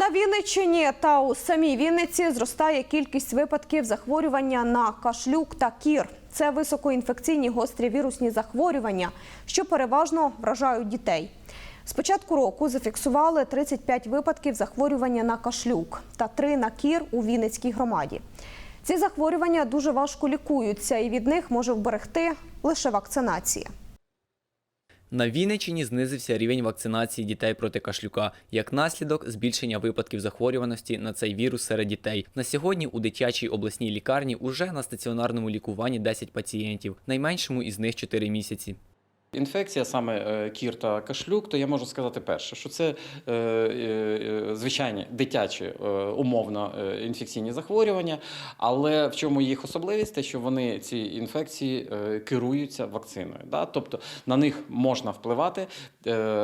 На Вінниччині та у самій Вінниці зростає кількість випадків захворювання на кашлюк та кір. Це високоінфекційні гострі вірусні захворювання, що переважно вражають дітей. З початку року зафіксували 35 випадків захворювання на кашлюк та 3 на кір у Вінницькій громаді. Ці захворювання дуже важко лікуються, і від них може вберегти лише вакцинація. На Вінниччині знизився рівень вакцинації дітей проти кашлюка. Як наслідок, збільшення випадків захворюваності на цей вірус серед дітей. На сьогодні у дитячій обласній лікарні уже на стаціонарному лікуванні 10 пацієнтів, найменшому із них 4 місяці. Інфекція, саме е, кір та кашлюк, то я можу сказати перше, що це е, е, звичайні дитячі умовно інфекційні захворювання, але в чому їх особливість? Те, що вони ці інфекції керуються вакциною. Да? Тобто на них можна впливати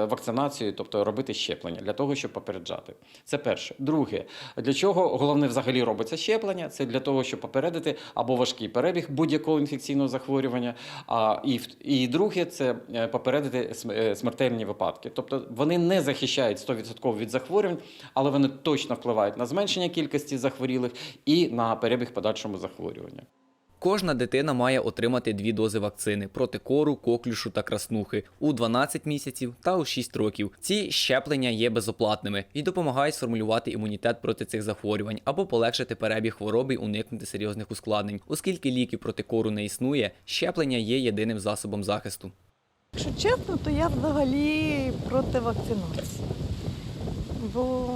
вакцинацією, тобто робити щеплення для того, щоб попереджати. Це перше. Друге, для чого головне взагалі робиться щеплення? Це для того, щоб попередити або важкий перебіг будь-якого інфекційного захворювання. А і, і друге, це попередити е, смертельні випадки. Тобто вони не захищають 100% від захворювань, але вони точно впливають на зменшення кількості захворілих і на перебіг подальшому захворювання. Кожна дитина має отримати дві дози вакцини проти кору, коклюшу та краснухи у 12 місяців та у 6 років. Ці щеплення є безоплатними і допомагають сформулювати імунітет проти цих захворювань або полегшити перебіг хвороби й уникнути серйозних ускладнень. Оскільки ліків проти кору не існує, щеплення є єдиним засобом захисту. Якщо чесно, то я взагалі проти вакцинації. Бо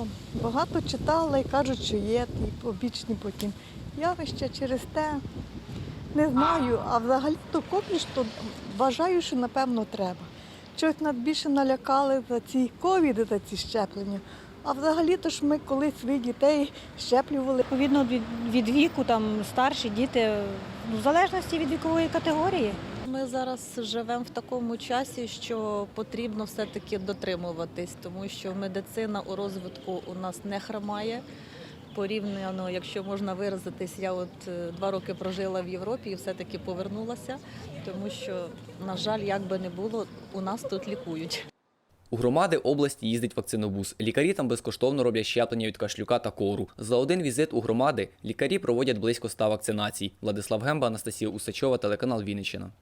багато читала і кажуть, що є ті побічні потім явища через те. Не знаю, а взагалі то коклюш, то вважаю, що напевно треба. Чогось нас більше налякали за ці ковіди, за ці щеплення. А взагалі то ж ми колись своїх дітей щеплювали. Відповідно від, віку, там старші діти, в залежності від вікової категорії. Ми зараз живемо в такому часі, що потрібно все-таки дотримуватись, тому що медицина у розвитку у нас не хромає. Порівняно, якщо можна виразитись, я от е, два роки прожила в Європі і все-таки повернулася, тому що, на жаль, як би не було, у нас тут лікують. У громади області їздить вакцинобус. Лікарі там безкоштовно роблять щеплення від кашлюка та кору. За один візит у громади лікарі проводять близько 100 вакцинацій. Владислав Гемба, Анастасія Усачова, телеканал Вінниччина.